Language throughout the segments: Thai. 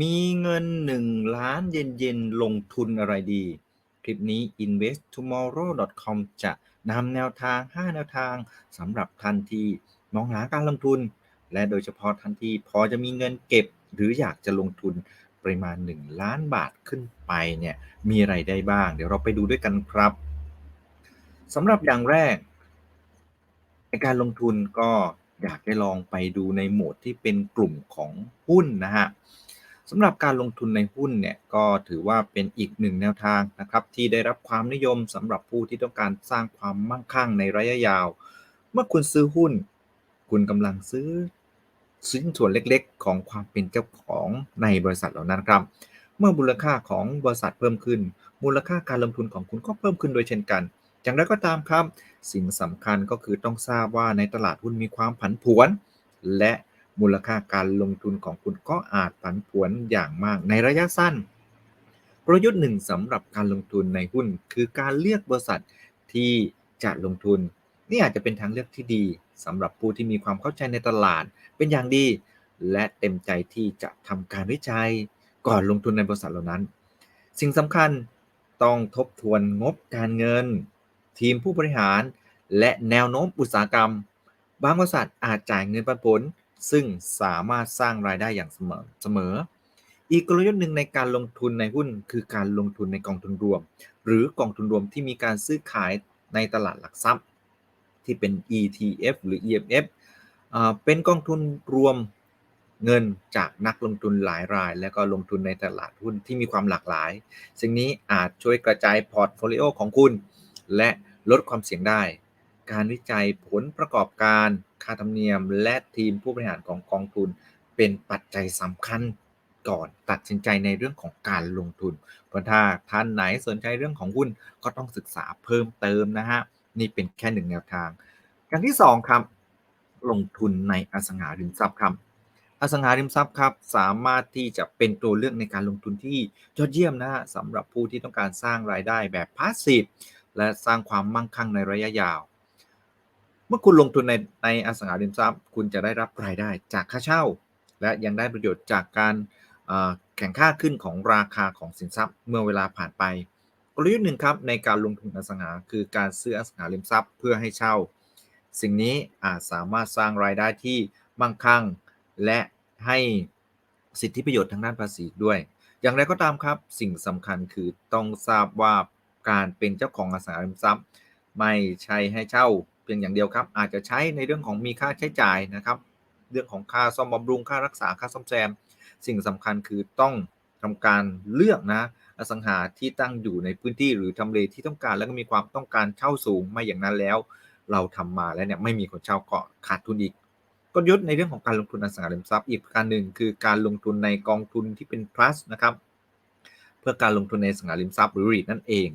มีเงิน1ล้านเยนๆลงทุนอะไรดี คลิปนี้ investtomorrow.com จะนำแนวทาง 5 แนวทางสำหรับท่านที่มองหาการลงทุน และโดยเฉพาะท่านที่พอจะมีเงินเก็บ หรืออยากจะลงทุนปริมาณ 1 ล้านบาทขึ้นไปเนี่ยมีอะไรได้บ้าง เดี๋ยวเราไปดูด้วยกันครับสำหรับอย่างแรกในการลงทุนก็อยากให้ลองไปดูในโหมดที่เป็นกลุ่มของหุ้นนะฮะ สำหรับการลงทุนในหุ้นเนี่ยก็ถือว่าเป็นอีกหนึ่งแนวทางนะครับที่ได้รับความนิยมสำหรับผู้ที่ต้องการสร้างความมั่งคั่งในระยะยาว เมื่อคุณซื้อหุ้น คุณกำลังซื้อชิ้นส่วนเล็กๆ ของความเป็นเจ้าของในบริษัทเหล่านั้นครับ เมื่อมูลค่าของบริษัทเพิ่มขึ้น มูลค่าการลงทุนของคุณก็เพิ่มขึ้นโดยเช่นกัน อย่างไรก็ตามครับ สิ่งสำคัญก็คือต้องทราบว่าในตลาดหุ้นมีความผันผวน และ มูลค่าการลงทุนของคุณก็อาจผันผวนอย่างมากในระยะสั้น กลยุทธ์หนึ่งสำหรับการลงทุนในหุ้น คือการเลือกบริษัทที่จะลงทุน นี่อาจจะเป็นทางเลือกที่ดีสำหรับผู้ที่มีความเข้าใจในตลาด เป็นอย่างดี และเต็มใจที่จะทำการวิจัย ก่อนลงทุนในบริษัทเหล่านั้น สิ่งสำคัญต้องทบทวนงบการเงิน ทีมผู้บริหาร และแนวโน้มอุตสาหกรรม บางบริษัทอาจจ่ายเงินปันผล ซึ่งสามารถสร้างรายได้อย่างเสมอเสมอ อีกกลยุทธ์หนึ่งในการลงทุนในหุ้น คือการลงทุนในกองทุนรวม หรือกองทุนรวมที่มีการซื้อขายในตลาดหลักทรัพย์ ที่เป็น ETF หรือ EMF เป็นกองทุนรวมเงินจากนักลงทุนหลายราย และก็ลงทุนในตลาดหุ้นที่มีความหลากหลาย สิ่งนี้อาจช่วยกระจายพอร์ตโฟลิโอของคุณ และลดความเสี่ยงได้ การวิจัยผลประกอบการค่าธรรมเนียม และทีมผู้บริหารของกองทุน เป็นปัจจัยสำคัญก่อนตัดสินใจในเรื่องของการลงทุนเพราะถ้าท่านไหนสนใจเรื่องของหุ้นก็ต้องศึกษาเพิ่มเติมนะฮะนี่เป็นแค่หนึ่งแนวทางอย่างที่2ครับลงทุนในอสังหาริมทรัพย์ครับอสังหาริมทรัพย์ครับสามารถที่จะเป็นตัวเลือกในการลงทุนที่ยอดเยี่ยมนะฮะสำหรับผู้ที่ต้องการสร้างรายได้แบบพาสซีฟและสร้างความมั่งคั่งในระยะยาว มื่อคุณลงทุนในในอสังหาริมทรัพย์ คุณจะได้รับรายได้จากค่าเช่า และยังได้ประโยชน์จากการแข่งค่าขึ้นของราคาของสินทรัพย์ เมื่อเวลาผ่านไป กลยุทธ์หนึ่งครับในการลงทุนอสังหาคือการซื้ออสังหาริมทรัพย์เพื่อให้เช่า สิ่งนี้อาจสามารถสร้างรายได้ที่มั่งคั่ง และให้สิทธิประโยชน์ทางด้านภาษีด้วย อย่างไรก็ตามครับ สิ่งสำคัญคือต้องทราบว่าการเป็นเจ้าของอสังหาริมทรัพย์ ไม่ใช่ให้เช่า พียงอย่างเดียวครับ อาจจะใช้ในเรื่องของมีค่าใช้จ่ายนะครับ เรื่องของค่าซ่อมบำรุงค่ารักษาค่าซ่อมแซม สิ่งสำคัญคือต้องทำการเลือกนะอสังหาที่ตั้งอยู่ในพื้นที่หรือทำเลที่ต้องการแล้วก็มีความต้องการเช่าสูงม่อย่างนั้นแล้ว เราทำมาแล้วเนี่ยไม่มีคนเช่าก็ขาดทุนอีกกลยุทธ์ในเรื่องของการลงทุนอสังหาริมทรัพย์อีกประการหนึ่งคือการลงทุนในกองทุนที่เป็น plus นะครับ เพื่อการลงทุนในอสังหาริมทรัพย์หรือ REIT นั่นเอง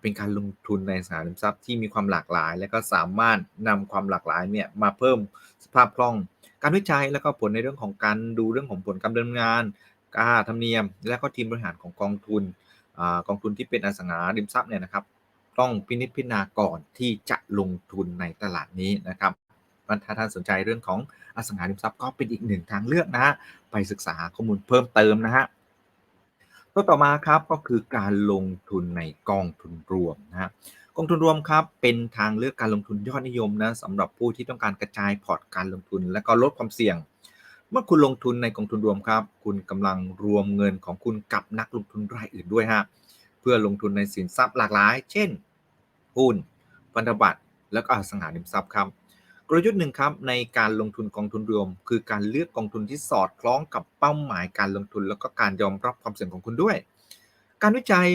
เป็นการลงทุนในอสังหาริมทรัพย์ที่มีความหลากหลาย และก็สามารถนำความหลากหลายเนี่ยมาเพิ่มสภาพคล่อง การวิจัยแล้วก็ผลในเรื่องของการดูเรื่องของผลการดำเนินงานค่าธรรมเนียม และก็ทีมบริหารของกองทุนอกองทุนที่เป็นอสังหาริมทรัพย์เนี่ยนะครับ ต้องพินิจพิจารณาก่อนที่จะลงทุนในตลาดนี้นะครับถ้าท่านสนใจเรื่องของอสังหาริมทรัพย์ก็เป็นอีกหนึ่งทางเลือกนะฮะไปศึกษาข้อมูลเพิ่มเติมนะฮะ ตัวต่อมาครับก็คือการลงทุนในกองทุนรวมนะฮะกองทุนรวมครับเป็นทางเลือกการลงทุนยอดนิยมนะสำหรับผู้ที่ต้องการกระจายพอร์ตการลงทุน และก็ลดความเสี่ยง เมื่อคุณลงทุนในกองทุนรวมครับ คุณกำลังรวมเงินของคุณกับนักลงทุนรายอื่นด้วยฮะเพื่อลงทุนในสินทรัพย์หลากหลาย เช่นหุ้นพันธบัตรแล้วก็อสังหาริมทรัพย์ครับ กลยุทธ์หนึ่งครับในการลงทุนกองทุนรวม คือการเลือกกองทุนที่สอดคล้องกับเป้าหมายการลงทุน แล้วก็การยอมรับความเสี่ยงของคุณด้วย การวิจัย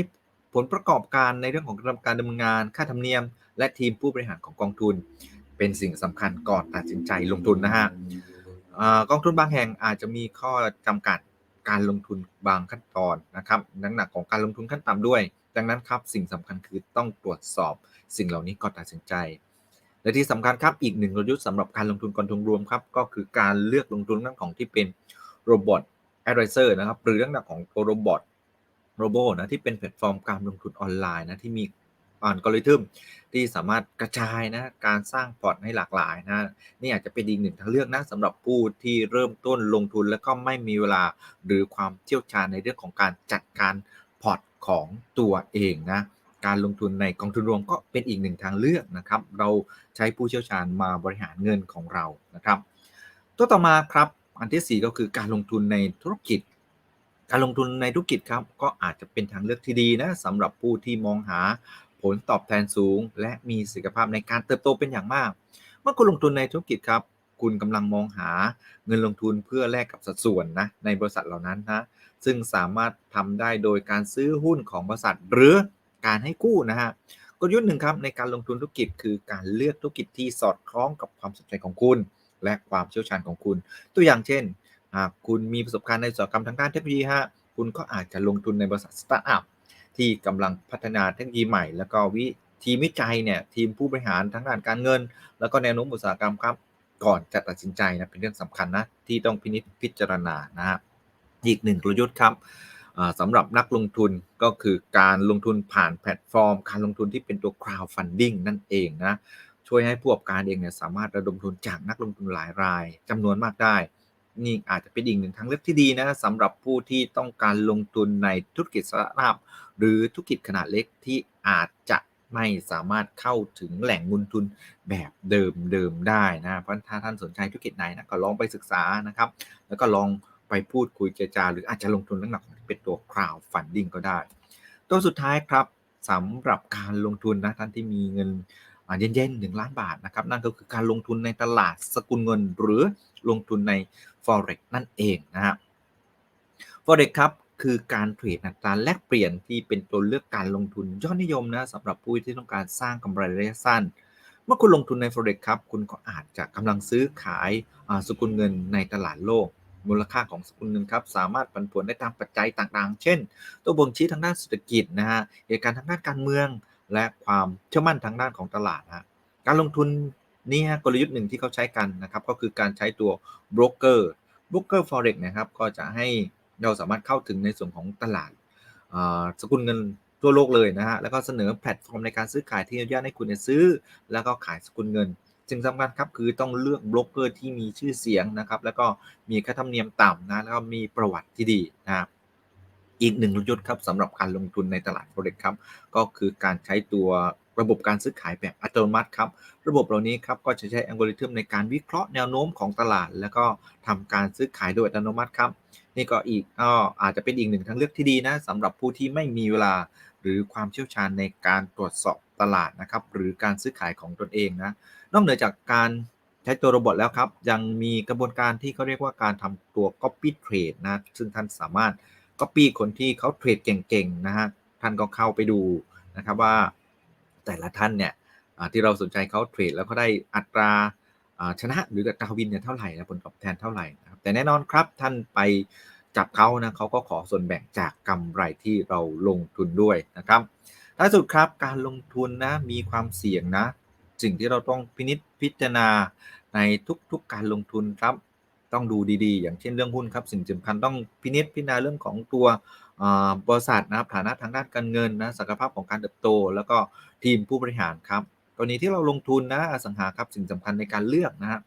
ผลประกอบการในเรื่องของการดำเนินงาน ค่าธรรมเนียม และทีมผู้บริหารของกองทุน เป็นสิ่งสำคัญก่อนตัดสินใจลงทุนนะฮะกองทุนบางแห่งอาจจะมีข้อจำกัดการลงทุนบางขั้นตอนนะครับนักหนักของการลงทุนขั้นต่ำด้วย ดังนั้นครับสิ่งสำคัญคือต้องตรวจสอบสิ่งเหล่านี้ก่อนตัดสินใจ และที่สำคัญครับอีกหนึ่งกลยุทธ์สำหรับการลงทุนกองทุนรวมครับก็คือการเลือกลงทุนเรื่องของที่เป็นโรบอทแอดไวเซอร์นะครับหรือเรื่องของตัวโรบอทโรบอนะที่เป็นแพลตฟอร์มการลงทุนออนไลน์นะที่มีอัลกอริทึมที่สามารถกระจายนะการสร้างพอร์ตให้หลากหลายนะนี่อาจจะเป็นอีกหนึ่งทางเลือกนะสำหรับผู้ที่เริ่มต้นลงทุนแล้วก็ไม่มีเวลาหรือความเชี่ยวชาญในเรื่องของการจัดการพอร์ตของตัวเองนะ การลงทุนในกองทุนรวมก็เป็นอีกหนึ่งทางเลือกนะครับ เราใช้ผู้เชี่ยวชาญมาบริหารเงินของเรานะครับ ตัวต่อมาครับอันที่ 4 ก็คือการลงทุนในธุรกิจ การลงทุนในธุรกิจครับก็อาจจะเป็นทางเลือกที่ดีนะสำหรับผู้ที่มองหาผลตอบแทนสูง และมีศักยภาพในการเติบโตเป็นอย่างมาก เมื่อคุณลงทุนในธุรกิจครับ คุณกำลังมองหาเงินลงทุนเพื่อแลกกับสัดส่วนนะในบริษัทเหล่านั้นนะซึ่งสามารถทำได้โดยการซื้อหุ้นของบริษัทหรือ การให้กู้นะฮะกลยุทธ์หนึ่งครับในการลงทุนธุรกิจคือการเลือกธุรกิจที่สอดคล้องกับความสนใจของคุณ และความเชี่ยวชาญของคุณ ตัวอย่างเช่นหากคุณมีประสบการณ์ในอุตสาหกรรมทางด้านเทคโนโลยีฮะคุณก็อาจจะลงทุนในบริษัทสตาร์ทอัพที่กำลังพัฒนาเทคโนโลยีใหม่ แล้วก็วิทีมวิจัยเนี่ยทีมผู้บริหารทั้งด้านการเงิน แล้วก็แนวโน้มอุตสาหกรรมครับก่อนจะตัดสินใจนะเป็นเรื่องสำคัญนะที่ต้องพินิจพิจารณานะฮะอีกหนึ่งกลยุทธ์ครับ สำหรับนักลงทุนก็คือการลงทุนผ่านแพลตฟอร์ม การลงทุนที่เป็นตัว crowdfunding นั่นเองนะช่วยให้ผู้ประกอบการเองเนี่ยสามารถระดมทุนจากนักลงทุนหลายรายจำนวนมากได้ นี่อาจจะเป็นอีกหนึ่งทางเลือกที่ดีนะสำหรับผู้ที่ต้องการลงทุนในธุรกิจสตาร์ทอัพหรือธุรกิจขนาดเล็กที่อาจจะไม่สามารถเข้าถึงแหล่งเงินทุนแบบเดิมๆได้นะเพราะถ้าท่านสนใจธุรกิจไหนนะก็ลองไปศึกษานะครับ แล้วก็ลอง ไปพูดคุยเจรจา หรืออาจจะลงทุนลักษณะเป็นตัว crowdfunding ก็ได้ ตัวสุดท้ายครับสำหรับการลงทุนนะท่านที่มีเงินเย็นๆหนึ่งล้านบาทนะครับ นั่นก็คือการลงทุนในตลาดสกุลเงิน หรือลงทุนใน forex นั่นเองนะฮะ forex ครับคือการเทรดอัตราแลกเปลี่ยนที่เป็นตัวเลือกการลงทุนยอดนิยมนะสำหรับผู้ที่ต้องการสร้างกำไรระยะสั้น เมื่อคุณลงทุนใน forex ครับ คุณก็อาจจะกำลังซื้อขายสกุลเงินในตลาดโลก มูลค่าของสกุลเงินครับสามารถผันผวนได้ตามปัจจัยต่างๆ เช่น ตัวบ่งชี้ทางด้านเศรษฐกิจนะฮะเหตุการณ์ทางด้านการเมือง และความเชื่อมั่นทางด้านของตลาดนะการลงทุนนี่ฮะกลยุทธ์หนึ่งที่เขาใช้กันนะครับก็คือการใช้ตัวโบรกเกอร์โบรกเกอร์ forex นะครับก็จะให้เราสามารถเข้าถึงในส่วนของตลาดสกุลเงินทั่วโลกเลยนะฮะแล้วก็เสนอแพลตฟอร์มในการซื้อขายที่อนุญาตให้คุณซื้อ แล้วก็ขายสกุลเงิน สิ่งสำคัญครับคือต้องเลือกบล็อกเกอร์ที่มีชื่อเสียงนะครับ แล้วก็มีค่าธรรมเนียมต่ำนะแล้วก็มีประวัติที่ดีนะครับอีกหนึ่งยุทธ์ครับสำหรับการลงทุนในตลาด forex ครับก็คือการใช้ตัวระบบการซื้อขายแบบอัตโนมัติครับ ระบบเหล่านี้ครับก็จะใช้อัลกอริทึมในการวิเคราะห์แนวโน้มของตลาด แล้วก็ทำการซื้อขายโดยอัตโนมัติครับ นี่ก็อีกก็อาจจะเป็นอีกหนึ่งทางเลือกที่ดีนะสำหรับผู้ที่ไม่มีเวลาหรือความเชี่ยวชาญในการตรวจสอบ ตลาดนะครับหรือการซื้อขายของตนเองนะนอกเหนือจากการใช้ตัวโรบอทแล้วครับ ยังมีกระบวนการที่เขาเรียกว่าการทำตัว copy trade นะซึ่งท่านสามารถ copy คนที่เขาเทรดเก่งๆนะฮะท่านก็เข้าไปดูนะครับว่าแต่ละท่านเนี่ยที่เราสนใจเขาเทรดแล้วเขาได้อัตราชนะหรืออัตราวินเนี่ยเท่าไหร่นะผลตอบแทนเท่าไหร่นะครับแต่แน่นอนครับท่านไปจับเขานะเขาก็ขอส่วนแบ่งจากกำไรที่เราลงทุนด้วยนะครับ ท้ายสุดครับการลงทุนนะมีความเสี่ยงนะ สิ่งที่เราต้องพินิจพิจารณาในทุกๆการลงทุนครับ ต้องดูดีๆ อย่างเช่นเรื่องหุ้นครับ สิ่งสำคัญต้องพินิจพิจารณาเรื่องของตัวบริษัทนะครับฐานะทางด้านการเงินนะศักยภาพของการเติบโต แล้วก็ทีมผู้บริหารครับกรณีที่เราลงทุนนะอสังหาครับสิ่งสำคัญในการเลือกนะฮะ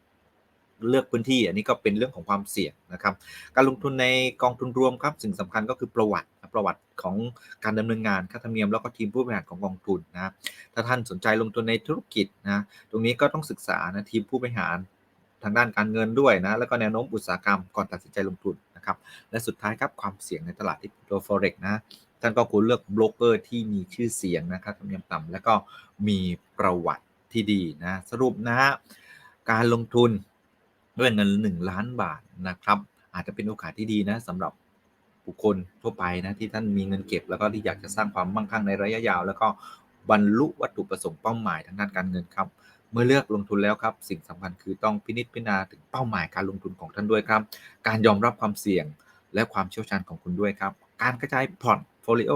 เลือกพื้นที่ อันนี้ก็เป็นเรื่องของความเสี่ยงนะครับ การลงทุนในกองทุนรวมครับ สิ่งสำคัญก็คือประวัติประวัติของการดำเนินงานค่าธรรมเนียมแล้วก็ทีมผู้บริหารของกองทุนนะถ้าท่านสนใจลงทุนในธุรกิจนะตรงนี้ก็ต้องศึกษานะทีมผู้บริหารทางด้านการเงินด้วยนะแล้วก็แนวโน้มอุตสาหกรรมก่อนตัดสินใจลงทุนนะครับและสุดท้ายครับความเสี่ยงในตลาดที่ตัว forex นะท่านก็ควรเลือกโบรกเกอร์ที่มีชื่อเสียงนะครับธรรมเนียมต่ำแล้วก็มีประวัติที่ดีนะสรุปนะฮะการลงทุน ด้วยเงิน 1 ล้านบาทนะครับ อาจจะเป็นโอกาสที่ดีนะสำหรับบุคคลทั่วไปนะที่ท่านมีเงินเก็บ แล้วก็ที่อยากจะสร้างความมั่งคั่งในระยะยาว แล้วก็บรรลุวัตถุประสงค์เป้าหมายทางด้านการเงินครับ เมื่อเลือกลงทุนแล้วครับ สิ่งสำคัญคือต้องพินิจพิจารณาถึงเป้าหมายการลงทุนของท่านด้วยครับ การยอมรับความเสี่ยงและความเชี่ยวชาญของคุณด้วยครับ การกระจายพอร์ตโฟลิโอ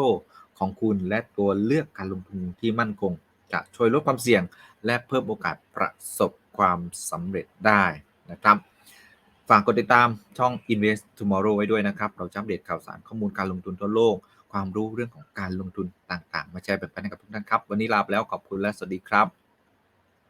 ของคุณและตัวเลือกการลงทุนที่มั่นคง จะช่วยลดความเสี่ยง และเพิ่มโอกาสประสบความสำเร็จได้ นะครับ ฝากกดติดตามช่อง Invest Tomorrow ไว้ด้วยนะครับ เราจะอัปเดตข่าวสารข้อมูลการลงทุนทั่วโลก ความรู้เรื่องของการลงทุนต่างๆ มาแชร์แบ่งปันให้กับทุกท่านครับ วันนี้ลาไปแล้วขอบคุณและสวัสดีครับ